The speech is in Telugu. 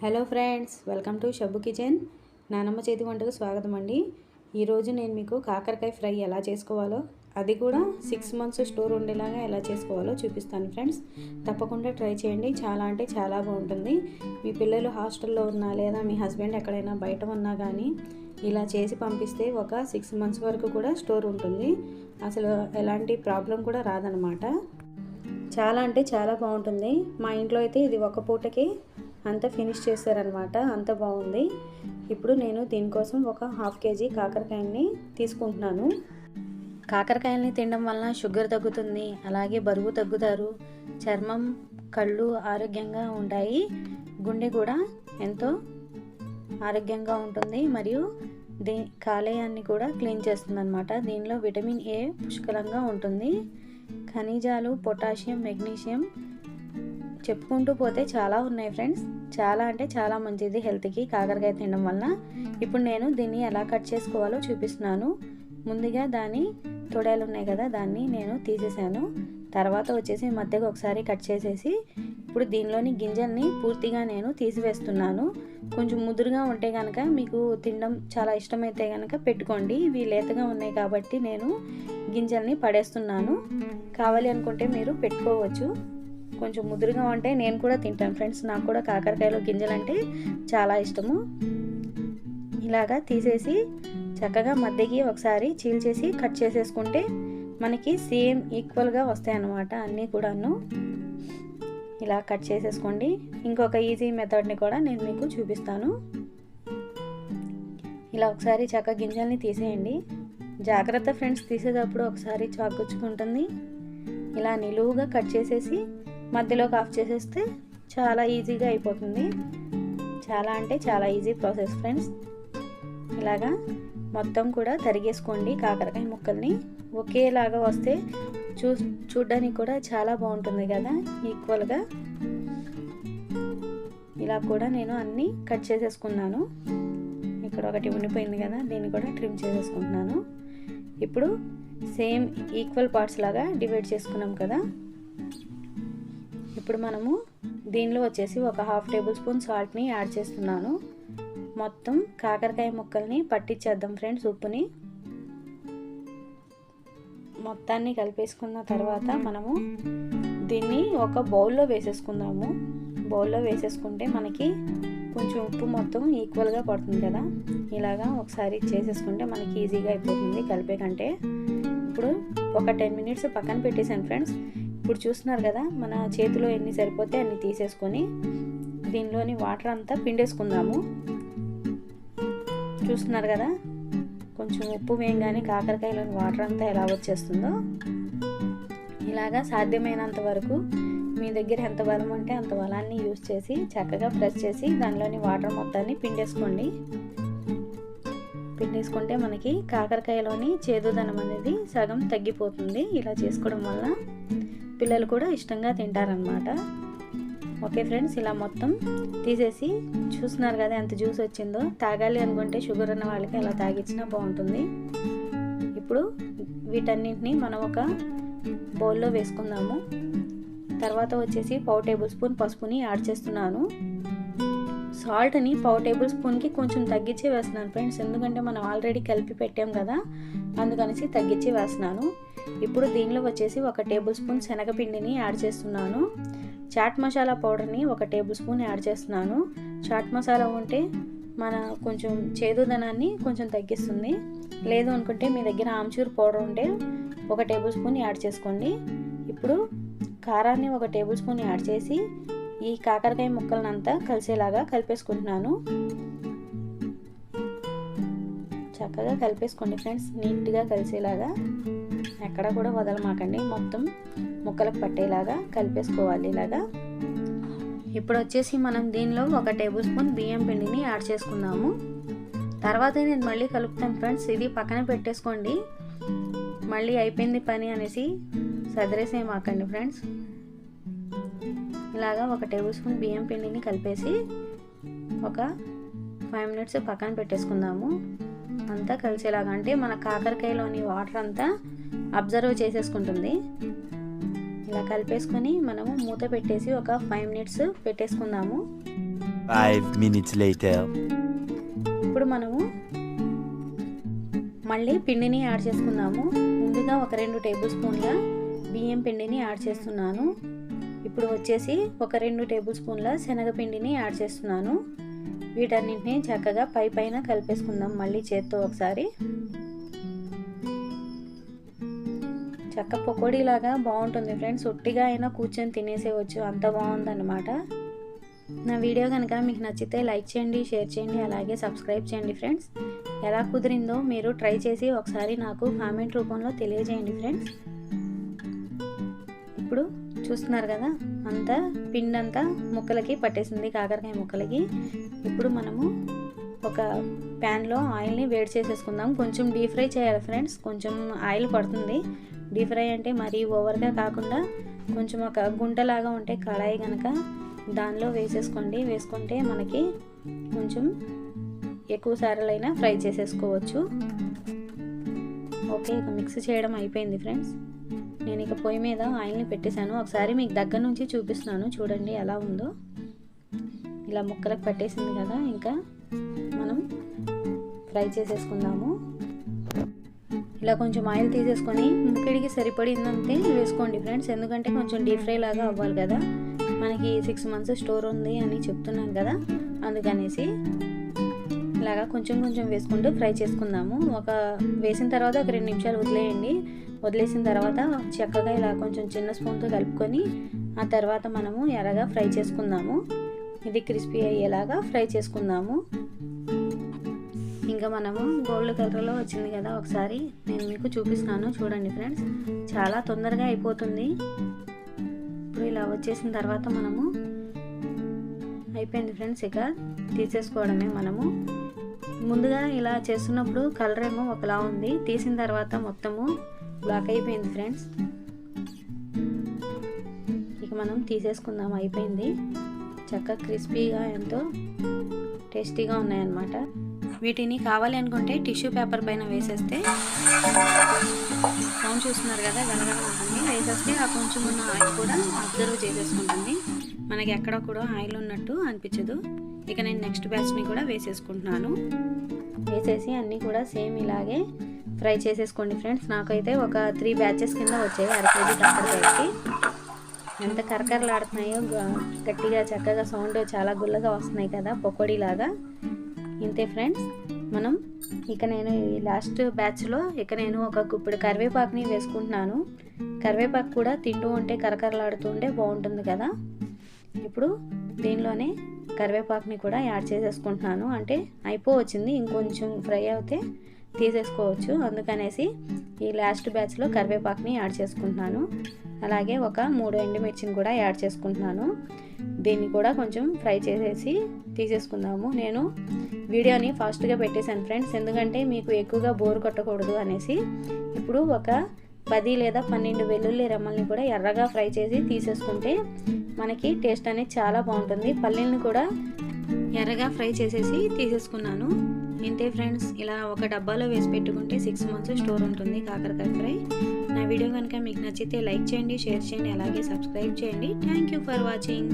Hello friends welcome to Shabbu kitchen. నానమ్మ చేతి వంటకు స్వాగతం అండి. ఈరోజు నేను మీకు కాకరకాయ ఫ్రై ఎలా చేసుకోవాలో అది కూడా సిక్స్ మంత్స్ స్టోర్ ఉండేలాగా ఎలా చేసుకోవాలో చూపిస్తాను ఫ్రెండ్స్. తప్పకుండా ట్రై చేయండి. చాలా అంటే చాలా బాగుంటుంది. మీ పిల్లలు హాస్టల్లో ఉన్నా లేదా మీ హస్బెండ్ ఎక్కడైనా బయట ఉన్నా కానీ ఇలా చేసి పంపిస్తే ఒక సిక్స్ మంత్స్ వరకు కూడా స్టోర్ ఉంటుంది. అసలు ఎలాంటి ప్రాబ్లం కూడా రాదనమాట చాలా అంటే చాలా బాగుంటుంది. మా ఇంట్లో అయితే ఇది ఒక పూటకి అంతా ఫినిష్ చేశారనమాట అంత బాగుంది. ఇప్పుడు నేను దీనికోసం ఒక హాఫ్ కేజీ కాకరకాయల్ని తీసుకుంటున్నాను. కాకరకాయల్ని తినడం వలన షుగర్ తగ్గుతుంది అలాగే బరువు తగ్గుతారు చర్మం కళ్ళు ఆరోగ్యంగా ఉంటాయి గుండె కూడా ఎంతో ఆరోగ్యంగా ఉంటుంది మరియు దీ కాలేయాన్ని కూడా క్లీన్ చేస్తుంది అనమాట దీనిలో విటమిన్ ఏ పుష్కలంగా ఉంటుంది. ఖనిజాలు పొటాషియం మెగ్నీషియం చెప్పుకుంటూ పోతే చాలా ఉన్నాయి ఫ్రెండ్స్. చాలా అంటే చాలా మంచిది హెల్త్కి. కాకరకాయ తినడం వల్ల ఇప్పుడు నేను దీన్ని ఎలా కట్ చేసుకోవాలో చూపిస్తున్నాను. ముందుగా దాని తొడలు ఉన్నాయి కదా దాన్ని నేను తీసేసాను. తర్వాత వచ్చేసి మధ్యకు ఒకసారి కట్ చేసేసి ఇప్పుడు దీనిలోని గింజల్ని పూర్తిగా నేను తీసివేస్తున్నాను. కొంచెం ముదురుగా ఉంటే కనుక మీకు తినడం చాలా ఇష్టమైతే కనుక పెట్టుకోండి. ఇవి లేతగా ఉన్నాయి కాబట్టి నేను గింజల్ని పడేస్తున్నాను. కావాలి అనుకుంటే మీరు పెట్టుకోవచ్చు. కొంచెం ముదురుగా ఉంటే నేను కూడా తింటాను ఫ్రెండ్స్. నాకు కూడా కాకరకాయలో గింజలు అంటే చాలా ఇష్టము. ఇలాగా తీసేసి చక్కగా మధ్యకి ఒకసారి చీల్చేసి కట్ చేసేసుకుంటే మనకి సేమ్ ఈక్వల్గా వస్తాయి అన్నమాట అన్నీ కూడాను. ఇలా కట్ చేసేసుకోండి. ఇంకొక ఈజీ మెథడ్ని కూడా నేను మీకు చూపిస్తాను. ఇలా ఒకసారి చక్క గింజల్ని తీసేయండి. జాగ్రత్త ఫ్రెండ్స్ తీసేటప్పుడు ఒకసారి చాకుచ్చుకుంటుంది ఇలా నిలువుగా కట్ చేసేసి మధ్యలోకి ఆఫ్ చేసేస్తే చాలా ఈజీగా అయిపోతుంది. చాలా అంటే చాలా ఈజీ ప్రాసెస్ ఫ్రెండ్స్. ఇలాగా మొత్తం కూడా తరిగేసుకోండి కాకరకాయ ముక్కల్ని. ఒకేలాగా వస్తే చూ చూడ్డానికి కూడా చాలా బాగుంటుంది కదా ఈక్వల్గా. ఇలా కూడా నేను అన్నీ కట్ చేసేసుకున్నాను. ఇక్కడ ఒకటి ఉండిపోయింది కదా దీన్ని కూడా ట్రిమ్ చేసేసుకుంటున్నాను. ఇప్పుడు సేమ్ ఈక్వల్ పార్ట్స్ లాగా డివైడ్ చేసుకున్నాం కదా. ఇప్పుడు మనము దీనిలో వచ్చేసి ఒక హాఫ్ టేబుల్ స్పూన్ సాల్ట్ని యాడ్ చేస్తున్నాను. మొత్తం కాకరకాయ ముక్కల్ని పట్టించేద్దాం ఫ్రెండ్స్ ఉప్పుని. మొత్తాన్ని కలిపేసుకున్న తర్వాత మనము దీన్ని ఒక బౌల్లో వేసేసుకుందాము. బౌల్లో వేసేసుకుంటే మనకి కొంచెం ఉప్పు మొత్తం ఈక్వల్గా పడుతుంది కదా. ఇలాగా ఒకసారి చేసేసుకుంటే మనకి ఈజీగా అయిపోతుంది కలిపే కంటే. ఇప్పుడు ఒక టెన్ మినిట్స్ పక్కన పెట్టేసాను ఫ్రెండ్స్. ఇప్పుడు చూస్తున్నారు కదా మన చేతిలో ఎన్ని సరిపోతే అన్ని తీసేసుకొని దీనిలోని వాటర్ అంతా పిండేసుకుందాము. చూస్తున్నారు కదా కొంచెం ఉప్పు వేయంగానే కాకరకాయలోని వాటర్ అంతా ఎలా వచ్చేస్తుందో. ఇలాగా సాధ్యమైనంత వరకు మీ దగ్గర ఎంత బలం ఉంటే అంత బలాన్ని యూస్ చేసి చక్కగా ప్రెస్ చేసి దానిలోని వాటర్ మొత్తాన్ని పిండేసుకోండి. పిండేసుకుంటే మనకి కాకరకాయలోని చేదుదనం అనేది సగం తగ్గిపోతుంది. ఇలా చేసుకోవడం వల్ల పిల్లలు కూడా ఇష్టంగా తింటారనమాట ఓకే ఫ్రెండ్స్ ఇలా మొత్తం తీసేసి చూస్తున్నారు కదా ఎంత జ్యూస్ వచ్చిందో. తాగాలి అనుకుంటే షుగర్ ఉన్న వాళ్ళకి అలా తాగించినా బాగుంటుంది. ఇప్పుడు వీటన్నింటినీ మనం ఒక బౌల్లో వేసుకుందాము. తర్వాత వచ్చేసి పావు టేబుల్ స్పూన్ పసుపుని యాడ్ చేస్తున్నాను. సాల్ట్ని పావు టేబుల్ స్పూన్కి కొంచెం తగ్గించి వేస్తున్నాను ఫ్రెండ్స్. ఎందుకంటే మనం ఆల్రెడీ కలిపి పెట్టాం కదా అందుకనేసి తగ్గించి వేస్తున్నాను. ఇప్పుడు దీనిలో వచ్చేసి ఒక టేబుల్ స్పూన్ శనగపిండిని యాడ్ చేస్తున్నాను. చాట్ మసాలా పౌడర్ని ఒక టేబుల్ స్పూన్ యాడ్ చేస్తున్నాను. చాట్ మసాలా ఉంటే మన కొంచెం చేదుదనాన్ని కొంచెం తగ్గిస్తుంది. లేదు అనుకుంటే మీ దగ్గర ఆమ్చూర్ పౌడర్ ఉంటే ఒక టేబుల్ స్పూన్ యాడ్ చేసుకోండి. ఇప్పుడు కారాన్ని ఒక టేబుల్ స్పూన్ యాడ్ చేసి ఈ కాకరకాయ ముక్కలనంతా కలిసేలాగా కలిపేసుకుంటున్నాను. చక్కగా కలిపేసుకోండి ఫ్రెండ్స్ నీట్గా కలిసేలాగా. ఎక్కడ కూడా వదలమాకండి మొత్తం ముక్కలకు పట్టేలాగా కలిపేసుకోవాలి ఇలాగా. ఇప్పుడు వచ్చేసి మనం దీనిలో ఒక టేబుల్ స్పూన్ బియ్యం పిండిని యాడ్ చేసుకుందాము. తర్వాత నేను మళ్ళీ కలుపుతాను ఫ్రెండ్స్ ఇది పక్కన పెట్టేసుకోండి. మళ్ళీ అయిపోయింది పని అనేసి సదిరేసేమాకండి ఫ్రెండ్స్. ఇలాగా ఒక టేబుల్ స్పూన్ బియ్యం పిండిని కలిపేసి ఒక ఫైవ్ మినిట్స్ పక్కన పెట్టేసుకుందాము. అంతా కలిసేలాగా అంటే మన కాకరకాయలోని వాటర్ అంతా అబ్జర్వ్ చేసేసుకుంటుంది. ఇలా కలిపేసుకొని మనము మూత పెట్టేసి ఒక ఫైవ్ మినిట్స్ పెట్టేసుకుందాము. minutes later. ఇప్పుడు మనము మళ్ళీ పిండిని యాడ్ చేసుకుందాము. ముందుగా ఒక రెండు టేబుల్ స్పూన్ల బియ్యం పిండిని యాడ్ చేస్తున్నాను. ఇప్పుడు వచ్చేసి ఒక రెండు టేబుల్ స్పూన్ల శనగపిండిని యాడ్ చేస్తున్నాను. వీటన్నింటినీ చక్కగా పై పైన కలిపేసుకుందాం మళ్ళీ చేత్తో ఒకసారి. చక్క పకోడీలాగా బాగుంటుంది ఫ్రెండ్స్. ఒట్టిగా అయినా కూర్చొని తినేసేవచ్చు. అంత బాగుందన్నమాట. నా వీడియో కనుక మీకు నచ్చితే లైక్ చేయండి షేర్ చేయండి అలాగే సబ్స్క్రైబ్ చేయండి ఫ్రెండ్స్. ఎలా కుదిరిందో మీరు ట్రై చేసి ఒకసారి నాకు కామెంట్ రూపంలో తెలియజేయండి ఫ్రెండ్స్. ఇప్పుడు చూస్తున్నారు కదా అంతా పిండి అంతా ముక్కలకి పట్టేసింది కాకరకాయ ముక్కలకి. ఇప్పుడు మనము ఒక ప్యాన్లో ఆయిల్ని వేడి చేసేసుకుందాం. కొంచెం డీప్ ఫ్రై చేయాలి ఫ్రెండ్స్. కొంచెం ఆయిల్ పడుతుంది. డీప్ ఫ్రై అంటే మరీ ఓవర్గా కాకుండా కొంచెం ఒక గుంటలాగా ఉంటే కళాయి కనుక దానిలో వేసేసుకోండి. వేసుకుంటే మనకి కొంచెం ఎక్కువ సార్లైనా ఫ్రై చేసేసుకోవచ్చు. ఓకే ఇక మిక్స్ చేయడం అయిపోయింది ఫ్రెండ్స్. నేను ఇక పొయ్యి మీద ఆయిల్ని పెట్టేశాను. ఒకసారి మీకు దగ్గర నుంచి చూపిస్తున్నాను. చూడండి ఎలా ఉందో. ఇలా ముక్కలకు పట్టేసింది కదా. ఇంకా మనం ఫ్రై చేసేసుకుందాము. ఇలా కొంచెం ఆయిల్ తీసేసుకొని ముక్కిడికి సరిపడిందంతే వేసుకోండి ఫ్రెండ్స్. ఎందుకంటే కొంచెం డీప్ ఫ్రై లాగా అవ్వాలి కదా. మనకి సిక్స్ మంత్స్ స్టోర్ ఉంది అని చెప్తున్నాను కదా. అందుకనేసి ఇలాగా కొంచెం కొంచెం వేసుకుంటూ ఫ్రై చేసుకుందాము. ఒక వేసిన తర్వాత ఒక రెండు నిమిషాలు వదిలేయండి. వదిలేసిన తర్వాత చక్కగా ఇలా కొంచెం చిన్న స్పూన్తో కలుపుకొని ఆ తర్వాత మనము ఎలాగా ఫ్రై చేసుకుందాము. ఇది క్రిస్పీ అయ్యేలాగా ఫ్రై చేసుకుందాము. ఇంకా మనము గోల్డ్ కలర్లో వచ్చింది కదా ఒకసారి నేను మీకు చూపిస్తున్నాను చూడండి ఫ్రెండ్స్ చాలా తొందరగా అయిపోతుంది. ఇప్పుడు ఇలా వచ్చేసిన తర్వాత మనము అయిపోయింది ఫ్రెండ్స్ ఇక తీసేసుకోవడమే మనము. ముందుగా ఇలా చేస్తున్నప్పుడు కలర్ ఏమో ఒకలా ఉంది. తీసిన తర్వాత మొత్తము బ్లాక్ అయిపోయింది ఫ్రెండ్స్ ఇక మనం తీసేసుకుందాం అయిపోయింది. చక్కగా క్రిస్పీగా ఎంతో టేస్టీగా ఉన్నాయన్నమాట. వీటిని కావాలి అనుకుంటే టిష్యూ పేపర్ పైన వేసేస్తే సౌండ్ చూస్తున్నారు కదా గలగల ఉంటుంది. వేసేస్తే ఆ కొంచెం ఉన్న ఆయిల్ కూడా అబ్జర్వ్ చేసేసుకుంటుంది. మనకి ఎక్కడ కూడా ఆయిల్ ఉన్నట్టు అనిపించదు. ఇక నేను నెక్స్ట్ బ్యాచ్ని కూడా వేసేసుకుంటున్నాను. వేసేసి అన్నీ కూడా సేమ్ ఇలాగే ఫ్రై చేసేసుకోండి ఫ్రెండ్స్ నాకైతే ఒక త్రీ బ్యాచెస్ కింద వచ్చాయి అర కేజీ కాకరకాయకి ఎంత కరకరలాడుతున్నాయో గట్టిగా చక్కగా సౌండ్ చాలా గుల్లగా వస్తున్నాయి కదా పకోడీలాగా. ఇంతే ఫ్రెండ్స్ మనం ఇక నేను ఈ లాస్ట్ బ్యాచ్లో ఇక నేను ఒక ఇప్పుడు కరివేపాకుని వేసుకుంటున్నాను. కరివేపాకు కూడా తింటూ ఉంటే కరకరలాడుతూ ఉంటే బాగుంటుంది కదా. ఇప్పుడు దీనిలోనే కరివేపాకుని కూడా యాడ్ చేసేసుకుంటున్నాను. అంటే అయిపోవచ్చింది. ఇంకొంచెం ఫ్రై అయితే తీసేసుకోవచ్చు. అందుకనేసి ఈ లాస్ట్ బ్యాచ్లో కరివేపాకుని యాడ్ చేసుకుంటున్నాను. అలాగే ఒక మూడు ఎండుమిర్చిని కూడా యాడ్ చేసుకుంటున్నాను. దీన్ని కూడా కొంచెం ఫ్రై చేసేసి తీసేసుకుందాము. నేను వీడియోని ఫాస్ట్గా పెట్టేశాను ఫ్రెండ్స్. ఎందుకంటే మీకు ఎక్కువగా బోర్ కొట్టకూడదు అనేసి ఇప్పుడు ఒక పది లేదా పన్నెండు వెల్లుల్లి రెమ్మల్ని కూడా ఎర్రగా ఫ్రై చేసి తీసేసుకుంటే మనకి టేస్ట్ అనేది చాలా బాగుంటుంది. పల్లీలను కూడా ఎర్రగా ఫ్రై చేసేసి తీసేసుకున్నాను. ఇంతే ఫ్రెండ్స్ ఇలా ఒక డబ్బాలో వేసి పెట్టుకుంటే సిక్స్ మంత్స్ స్టోర్ ఉంటుంది కాకరకాయ ఫ్రై. నా వీడియో కనుక మీకు నచ్చితే లైక్ చేయండి షేర్ చేయండి అలాగే సబ్స్క్రైబ్ చేయండి. Thank you for watching.